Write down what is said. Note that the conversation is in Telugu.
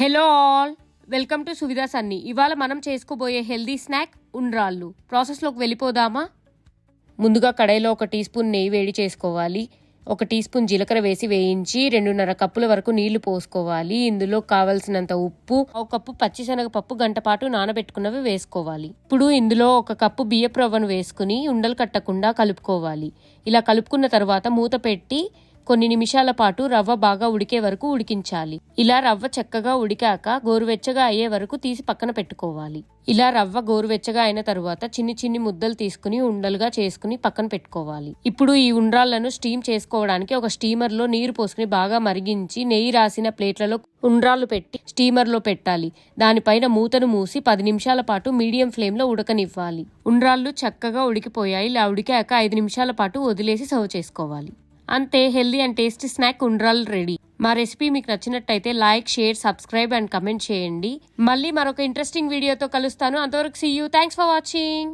Hello all. Welcome to Suvidha Sunny. ఇవాళ మనం చేసుకోబోయే హెల్దీ స్నాక్ ఉండ్రాళ్ళు. ప్రాసెస్లోకి వెళ్ళిపోదామా? ముందుగా కడాయిలో ఒక టీ స్పూన్ నెయ్యి వేడి చేసుకోవాలి. ఒక టీ స్పూన్ జీలకర్ర వేసి వేయించి రెండున్నర కప్పుల వరకు నీళ్ళు పోసుకోవాలి. ఇందులో కావలసినంత ఉప్పు ఒక కప్పు పచ్చిశనగపప్పు గంట పాటు నానబెట్టుకున్నవి వేసుకోవాలి. ఇప్పుడు ఇందులో ఒక కప్పు బియ్యపు రవ్వను వేసుకుని ఉండలు కట్టకుండా కలుపుకోవాలి. ఇలా కలుపుకున్న తర్వాత మూత పెట్టి కొన్ని నిమిషాల పాటు రవ్వ బాగా ఉడికే వరకు ఉడికించాలి. ఇలా రవ్వ చక్కగా ఉడికాక గోరువెచ్చగా అయ్యే వరకు తీసి పక్కన పెట్టుకోవాలి. ఇలా రవ్వ గోరువెచ్చగా అయిన తరువాత చిన్ని చిన్ని ముద్దలు తీసుకుని ఉండలుగా చేసుకుని పక్కన పెట్టుకోవాలి. ఇప్పుడు ఈ ఉండ్రాళ్ళను స్టీమ్ చేసుకోవడానికి ఒక స్టీమర్లో నీరు పోసుకుని బాగా మరిగించి నెయ్యి రాసిన ప్లేట్లలో ఉండ్రాళ్ళు పెట్టి స్టీమర్లో పెట్టాలి. దానిపైన మూతను మూసి పది నిమిషాల పాటు మీడియం ఫ్లేమ్లో ఉడకనివ్వాలి. ఉండ్రాళ్ళు చక్కగా ఉడికిపోయాయి. ఇలా ఉడికాక ఐదు నిమిషాల పాటు వదిలేసి సర్వ్ చేసుకోవాలి. అంతే హెల్దీ అండ్ టేస్టీ స్నాక్ ఉండ్రాల్ రెడీ. మా రెసిపీ మీకు నచ్చినట్టయితే like share subscribe and comment చేయండి. మళ్ళీ మరొక ఇంట్రెస్టింగ్ వీడియోతో కలుస్తాను. అంతవరకు see you thanks for watching